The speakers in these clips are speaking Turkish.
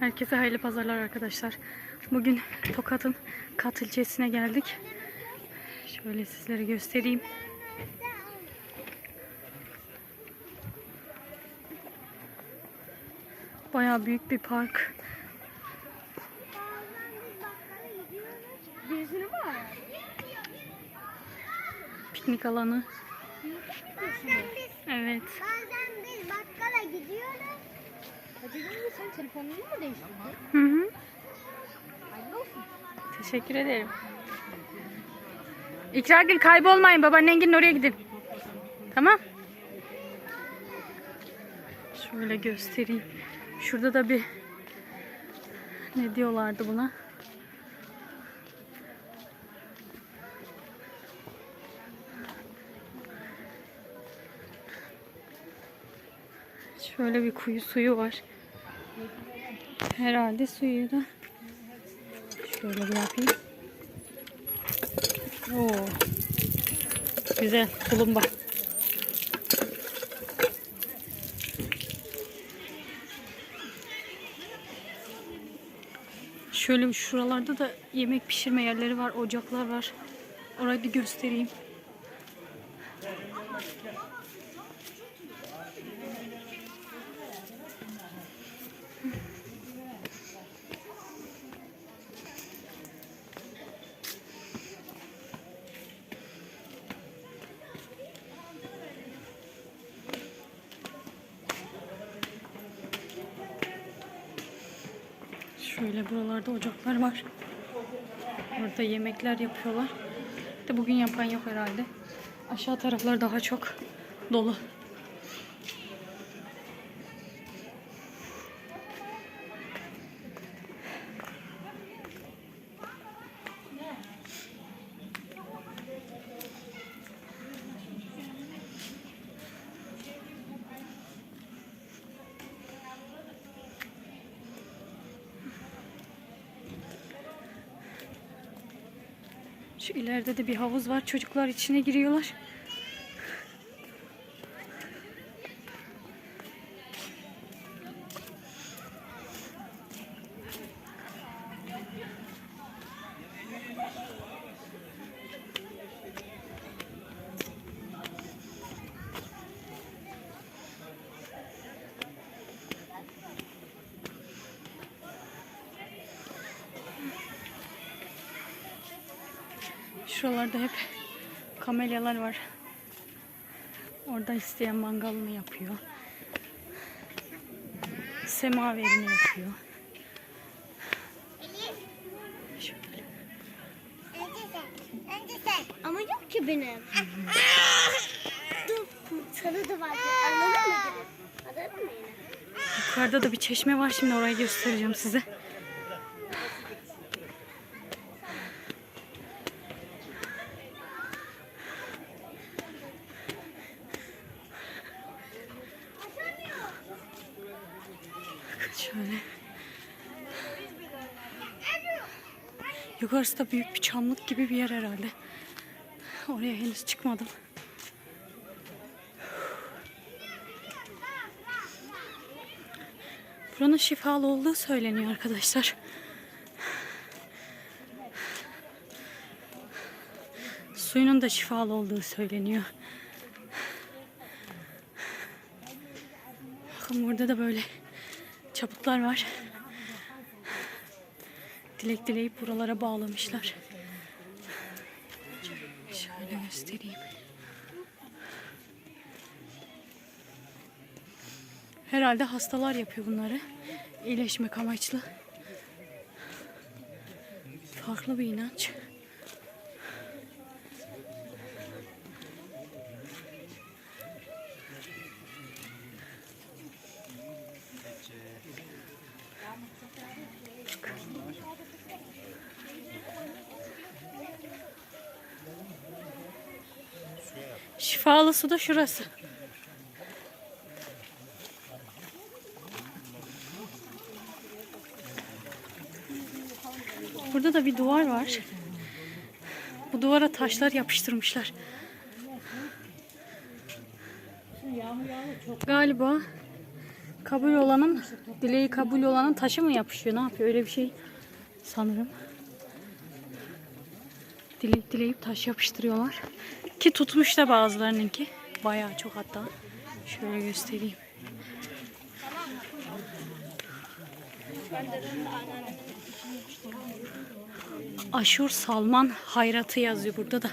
Herkese hayırlı pazarlar arkadaşlar. Bugün Tokat'ın Kat ilçesine geldik. Şöyle sizlere göstereyim. Bayağı büyük bir park. Piknik alanı. Evet. Hadi şimdi sen telefonunu mu değiştirdin? Hı hı. Hayırlı olsun. Teşekkür ederim. İkragül kaybolmayın. Babaannengilin oraya gidin. Tamam. Şöyle göstereyim. Şurada da bir ne diyorlardı buna? Şöyle bir kuyu suyu var. Herhalde suyu da Şöyle bir yapayım. Oo. Güzel tulumba. Şöyle şuralarda da yemek pişirme yerleri var, ocaklar var. Orayı bir göstereyim. Şöyle buralarda ocaklar var. Burada yemekler yapıyorlar. De bugün yapan yok herhalde. Aşağı taraflar daha çok dolu. Şu ileride de bir havuz var. Çocuklar içine giriyorlar. Şuralarda hep kamelyalar var. Orada isteyen mangalını yapıyor. Semaverini yapıyor. Şöyle. Önce sen. Önce sen. Ama yok ki benim. Dur. Sana da var. Anladın mı? Anladın mı yine? Yukarıda da bir çeşme var. Şimdi orayı göstereceğim size. Bakın şöyle. Yukarısı da büyük bir çamlık gibi bir yer herhalde. Oraya henüz çıkmadım. Buranın şifalı olduğu söyleniyor arkadaşlar. Suyunun da şifalı olduğu söyleniyor. Bakın burada da böyle çaputlar var. Dilek dileyip buralara bağlamışlar. Şöyle göstereyim. Herhalde hastalar yapıyor bunları. İyileşmek amaçlı. Farklı bir inanç. Şifalı su da şurası. Burada da bir duvar var. Bu duvara taşlar yapıştırmışlar. Galiba kabul olanın dileği kabul olanın taşı mı yapışıyor? Ne yapıyor? Öyle bir şey sanırım. Dilek dileyip taş yapıştırıyorlar. Ki tutmuş da bazılarınınki. Bayağı çok hatta. Şöyle göstereyim. Aşur Salman hayratı yazıyor burada da.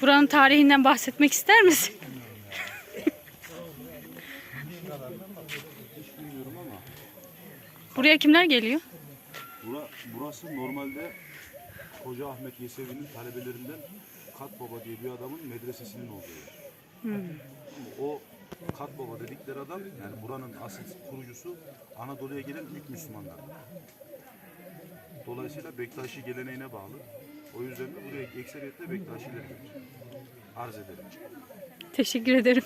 Buranın tarihinden bahsetmek ister misin? Buraya kimler geliyor? Bura, burası normalde Hoca Ahmet Yesevi'nin talebelerinden Kat Baba diye bir adamın medresesinin olduğu yer. Ama O Kat Baba dedikleri adam yani buranın asıl kurucusu Anadolu'ya gelen ilk Müslümanlar. Dolayısıyla Bektaşi geleneğine bağlı. O yüzden de buraya ekseriyetle Bektaşiler gelir. Arz ederim. Teşekkür ederim.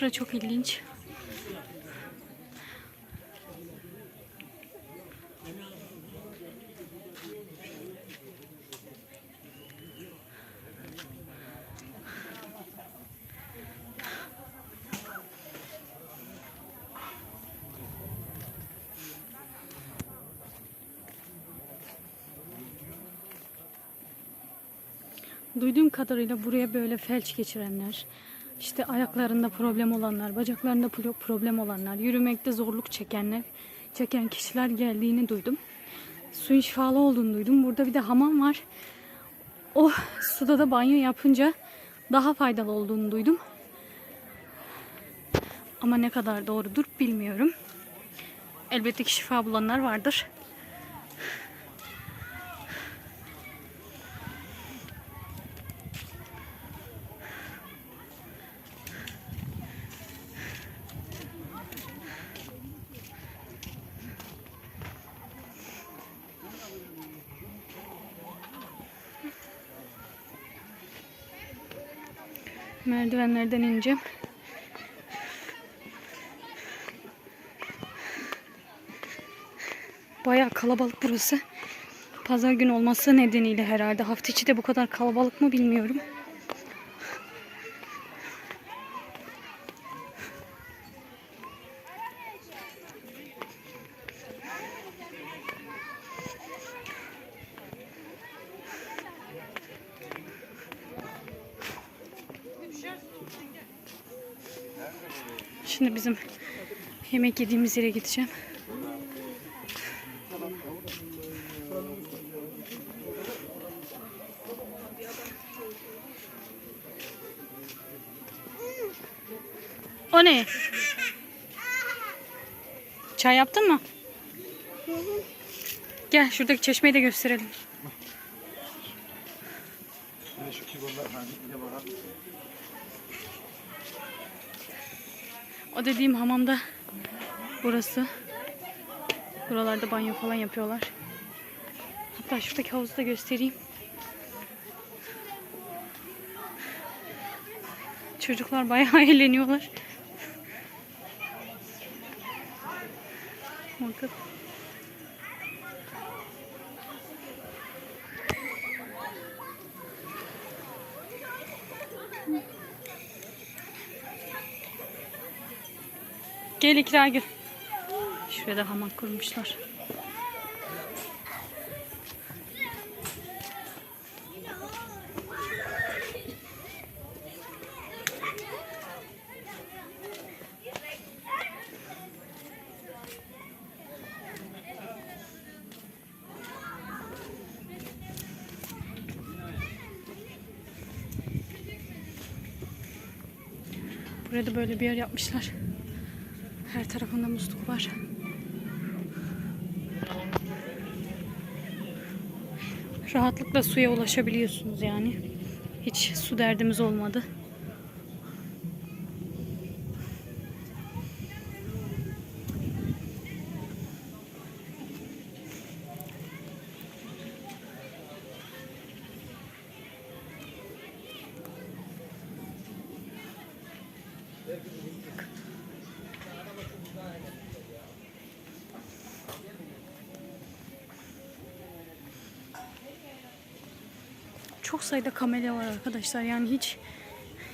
Şura çok ilginç. Duyduğum kadarıyla buraya böyle felç geçirenler, işte ayaklarında problem olanlar, bacaklarında pro- problem olanlar, yürümekte zorluk çekenler, çeken kişiler geldiğini duydum. Suyun şifalı olduğunu duydum. Burada bir de hamam var. O suda da banyo yapınca daha faydalı olduğunu duydum. Ama ne kadar doğrudur bilmiyorum. Elbette ki şifa bulanlar vardır. Merdivenlerden ineceğim. Bayağı kalabalık burası. Pazar günü olması nedeniyle herhalde. Hafta içi de bu kadar kalabalık mı bilmiyorum. Şimdi bizim yemek yediğimiz yere gideceğim. O ne? Çay yaptın mı? Gel şuradaki çeşmeyi de gösterelim. O dediğim hamamda burası. Buralarda banyo falan yapıyorlar. Hatta şuradaki havuzu da göstereyim. Çocuklar bayağı eğleniyorlar. Bakın. Gel ikra gel. Şuraya da hamak kurmuşlar. Buraya da böyle bir yer yapmışlar. Tarafında musluk var. Rahatlıkla suya ulaşabiliyorsunuz yani. Hiç su derdimiz olmadı. Çok sayıda kamera var arkadaşlar. Yani hiç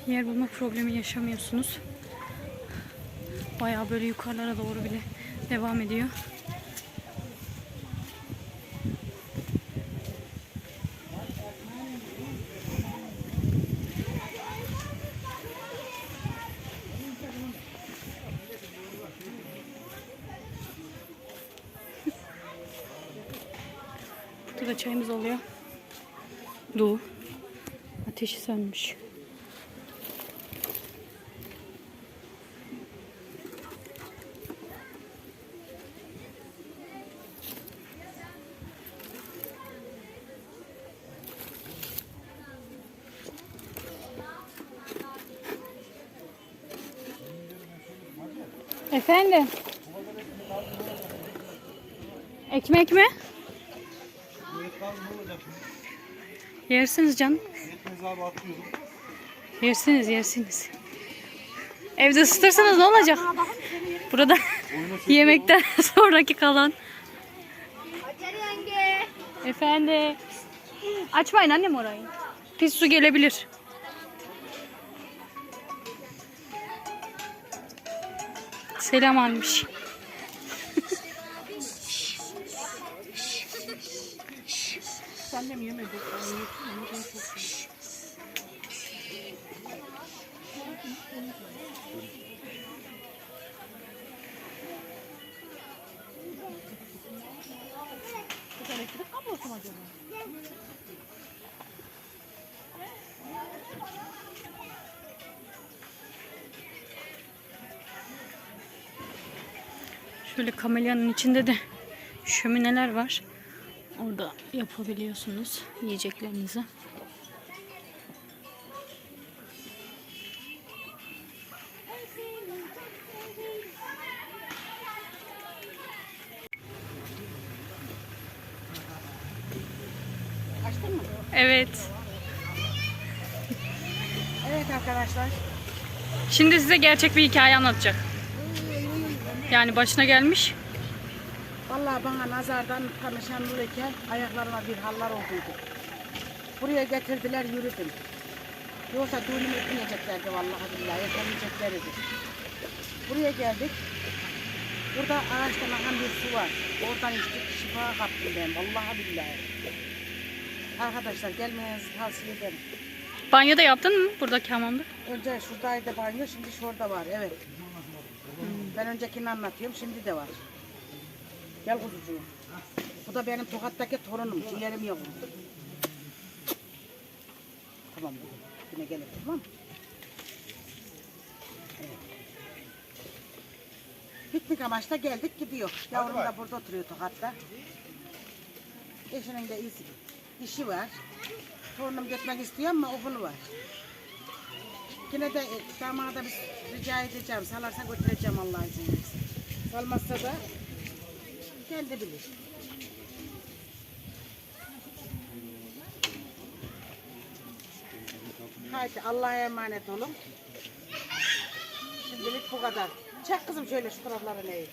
yer bulma problemi yaşamıyorsunuz. Bayağı böyle yukarılara doğru bile devam ediyor. Burada da çayımız oluyor. Doğu. Ateşi sönmüş. Efendim? Ekmek mi? Yersiniz canım. Yersiniz yersiniz. Evde ısıtırsanız ne olacak? Burada yemekten sonraki kalan. Efendim. Açmayın annem orayı. Pis su gelebilir. Selam almış. Mi yemedin? Ben yedim. Yemedim çok iyi. Bu elektrik kablosu mu acaba? Şöyle kamelyanın içinde de şömineler var. Orada yapabiliyorsunuz yiyeceklerinizi. Evet. Evet arkadaşlar. Şimdi size gerçek bir hikaye anlatacak. Yani başına gelmiş. Vallahi bana nazardan tanışanlıyken ayaklarıma bir hallar olduydu. Buraya getirdiler yürüdüm. Yoksa düğünümü etmeyeceklerdi vallahi billahi. Yapamayacaklarıydı. Buraya geldik. Burada ağaçtan akan bir su var. Oradan içtik şifa kaptım ben. Vallahi billahi. Arkadaşlar gelmenizi tavsiye ederim. Banyoda yaptın mı buradaki hamamda? Önce şuradaydı banyo, şimdi şurada var. Evet. Ben öncekini anlatıyorum, şimdi de var. Gel kuzucuğum. Bu da benim Tokat'taki torunum, ciğerim yok. Tamam, yine gelir tamam? Evet. Piknik amaçla geldik gidiyor. Yavrum da burada oturuyor Tokat'ta. Eşinin de işi, işi var. Torunum gitmek istiyor ama okulu var. Yine de e, damada bir rica edeceğim. Salarsa götüreceğim Allah izin verirse. Salmazsa da kendi bilir. Haydi Allah'a emanet olun. Şimdilik bu kadar. Çek kızım şöyle şu tarafları neyi.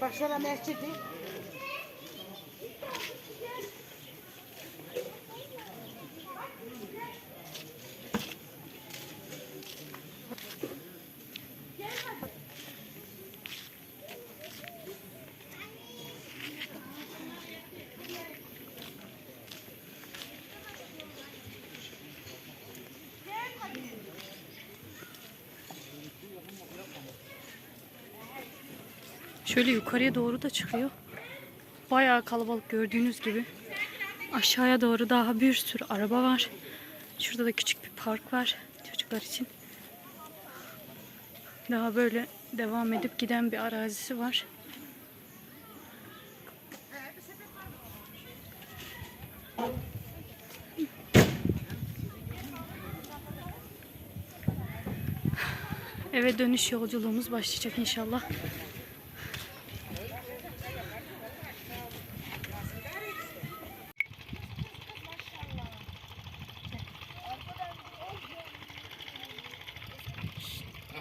Bak şurada mescidi. Şöyle yukarıya doğru da çıkıyor. Bayağı kalabalık gördüğünüz gibi. Aşağıya doğru daha bir sürü araba var. Şurada da küçük bir park var çocuklar için. Daha böyle devam edip giden bir arazisi var. Eve dönüş yolculuğumuz başlayacak inşallah.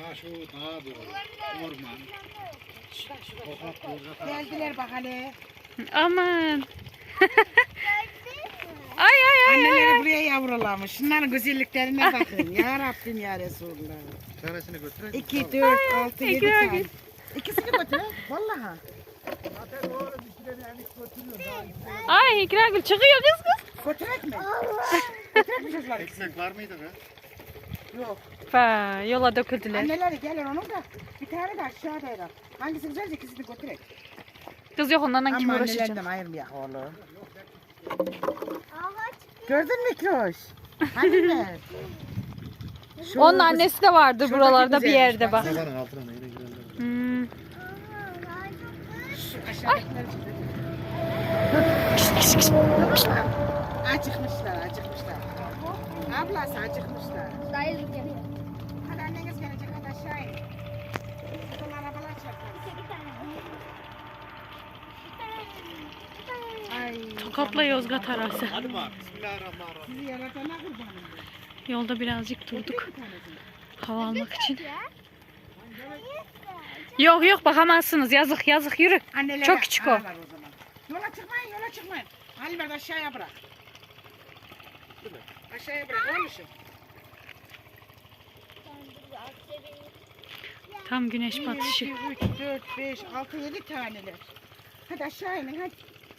Aha şu doğru. Orman. Sokak Geldiler bak hele. Aman. ay ay ay. Anneleri buraya yavrulamış. Şunların güzelliklerine bakın. ya Rabbim ya Resulullah. tanesini götürelim. 2, 4, 6, 7 Ekran tane. git. İkisini götür. Vallahi. Ay İkragül çıkıyor kız kız. Götürek mi? Götürek mi çocuklar? Ekmek var mıydı be? Yok. Fa, yola döküldüler. Anneleri gelir onun da. Bir tane de aşağıdaydı. Hangisi güzelse ikisini götürek. Kız yok onlarla kim Ama uğraşacak? annelerinden ayırmayak oğlum. Gördün mü Kloş? Hani mi? Şu Onun annesi de vardı Şuradaki buralarda bir güzelmiş, yerde bak. Arabanın altına da yine. Hmm. Şu aşağıdakiler. Acıkmışlar, acıkmışlar. Ablası acıkmışlar. Dayı geliyor. Hadi anneniz gelecek, hadi aşağı in. Buradan arabalar çarpar. Bir tane. Ay. Tokat'la Yozgat arası. Hadi bak. Bismillahirrahmanirrahim. Sizi yaratana kurbanım. Yolda birazcık durduk hava almak için. Yok yok bakamazsınız yazık yazık yürü. Annelere Çok küçük o. Yola çıkmayın, yola çıkmayın. Halmer de aşağıya bırak. Aşağıya bırak, olmuşum. Tam güneş 1, batışı. 2, 3, 4, 5, 6, 7 taneler. Hadi aşağı inin, hadi.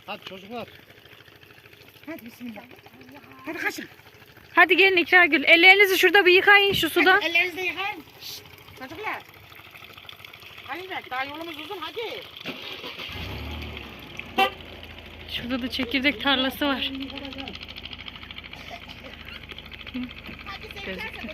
Hadi çocuklar. Hadi bismillah. Hadi kaçın. Hadi gelin İkragül. Ellerinizi şurada bir yıkayın şu suda. Hadi ellerinizi de yıkayın. Şşt, Çocuklar. Halmer daha yolumuz uzun hadi. Şurada da çekirdek tarlası var. Gözüktü.